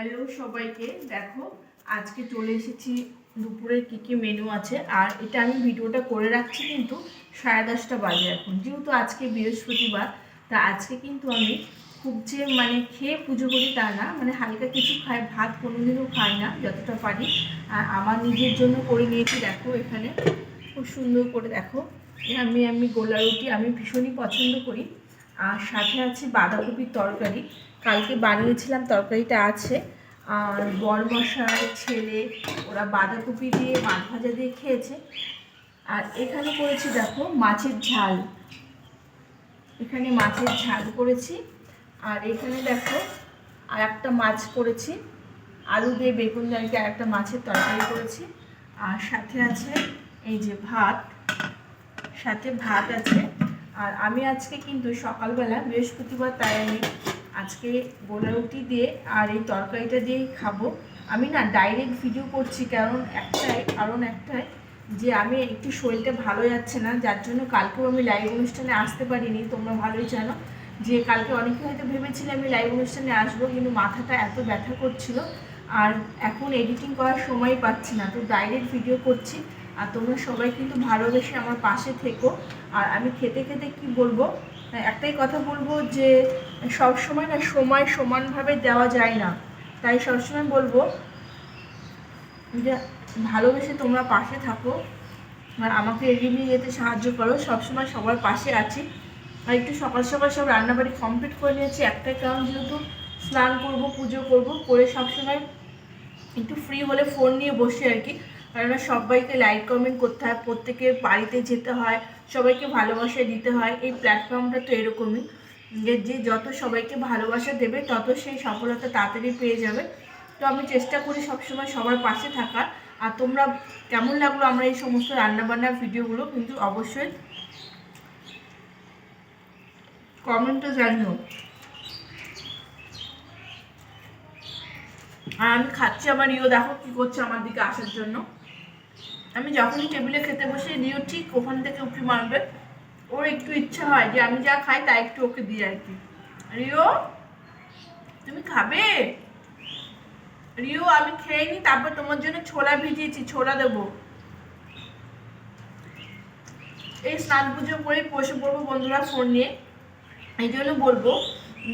Hello সবাইকে, দেখো, আজকে চলে এসেছি দুপুরের কী কী মেনু আছে। আর এটা আমি ভিডিওটা করে রাখছি কিন্তু সাড়ে দশটা বাজে এখন। যেহেতু আজকে বৃহস্পতিবার, তা আজকে কিন্তু আমি খুব যে মানে খেয়ে পুজো করি তা না মানে হালকা কিছু খাই, ভাত কোনোদিনও খাই না, যতটা পারি। আর আমার নিজের জন্য করে নিয়েছি, দেখো এখানে। খুব সুন্দর করে দেখো। আমি আমি গোলা রুটি আমি ভীষণই পছন্দ করি। আর সাথে আছে বাঁধাকপির তরকারি। কালকে বানিয়েছিলাম, তরকারিটা আছে। আর বরমশাই ছেলে, ওরা বাঁধাকপি দিয়ে, মাছ ভাজা দিয়ে খেয়েছে। আর এখানে করেছি দেখো মাছের ঝাল। এখানে মাছের ঝাল করেছি। আর এখানে দেখো আর একটা মাছ করেছি। আলু দিয়ে বেগুন দিয়ে আর একটা মাছের তরকারি করেছি। আর সাথে আছে এই যে ভাত। সাথে ভাত আছে। আর আমি আজকে কিন্তু সকালবেলা বৃহস্পতিবার তাই আমি আজকে গোলা রুটি দিয়ে আর এই তরকারিটা দিয়েই খাব। আমি না ডাইরেক্ট ভিডিও করছি কারণ একটাই কারণ একটাই যে আমি একটু শরীরটা ভালো যাচ্ছে না, যার জন্য কালকেও আমি লাইভ অনুষ্ঠানে আসতে পারিনি, তোমরা ভালোই জানো। যে কালকে অনেকে হয়তো ভেবেছিলে আমি লাইভ অনুষ্ঠানে আসব, কিন্তু মাথাটা এত ব্যথা করছিল। আর এখন এডিটিং করার সময় পাচ্ছি না, তো ডাইরেক্ট ভিডিও করছি। আর তোমরা সবাই কিন্তু ভালোবেসে আমার পাশে থেকো। আর আমি খেতে খেতে কি বলব? একটাই কথা বলব যে সব সময় না সময় সমানভাবে দেওয়া যায় না। তাই সবসময় বলব যে, ভালোবেসে তোমরা পাশে থাকো। আর আমাকে এগিয়ে নিয়ে যেতে সাহায্য করো। সবসময় সবার পাশে আছি। আর একটু সকাল সকাল সব রান্নাবাড়ি কমপ্লিট করে নিয়েছি। একটাই কারণ যেহেতু স্নান করব, পুজো করব, করে সবসময় একটু ফ্রি হলে ফোন নিয়ে বসে আর কি। কারণ সবাইকে লাইক কমেন্ট করতে হয়, প্রত্যেকের বাড়িতে যেতে হয়, সবাইকে ভালোবাসা দিতে হয়, এই প্ল্যাটফর্মটা তো এরকমই। যে যত সবাইকে ভালোবাসা দেবে, তত সেই সফলতা তাড়াতাড়ি পেয়ে যাবে। তো আমি চেষ্টা করি সবসময় সবার পাশে থাকার। আর তোমরা কেমন লাগল আমরা এই সমস্ত রান্নাবান্নার ভিডিওগুলো কিন্তু অবশ্যই কমেন্টে জানিও। আর আমি খাচ্ছি আমার ইও দেখো কি করছে আমার দিকে আসার জন্য। আমি যখনই টেবিলে খেতে বসে, রিও ঠিক ওখান থেকে উঠে মারবে। ওর একটু ইচ্ছা হয় যে আমি যা খাই তা একটু ওকে দিই আর কি। রিও, তুমি খাবে? রিও, আমি খেয়ে নি, তারপর তোমার জন্য ছোলা ভিজিয়েছি, ছোলা দেবো। এই স্নান পুজো করে বসে পড়ব বন্ধুরা ফোন নিয়ে। এই জন্য বলব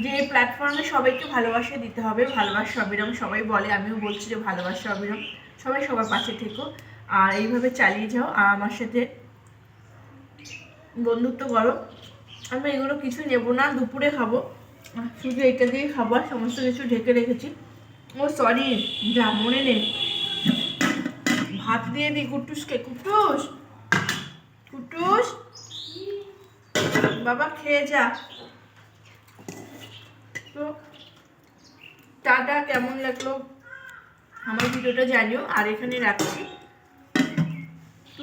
যে এই প্ল্যাটফর্মে সবাইকে ভালোবাসা দিতে হবে, ভালোবাসা অবিরাম সবাই বলে, আমিও বলছি যে ভালোবাসা অবিরাম। সবাই সবার পাশে থেকো। আর এইভাবে চালিয়ে যাও, আর আমার সাথে বন্ধুত্ব করো। আমি এগুলো কিছু নেব না, দুপুরে খাব। শুধু এটা দিয়ে খাব, আর সমস্ত কিছু ঢেকে রেখেছি। ও সরি যা মনে নেই। ভাত দিয়ে দিই কুটুসকে কুটুস? কুটুস? বাবা, খেয়ে যা। তো, টাটা, কেমন লাগল? আমার ভিডিওটা জানিও, আর এখানে রাখছি।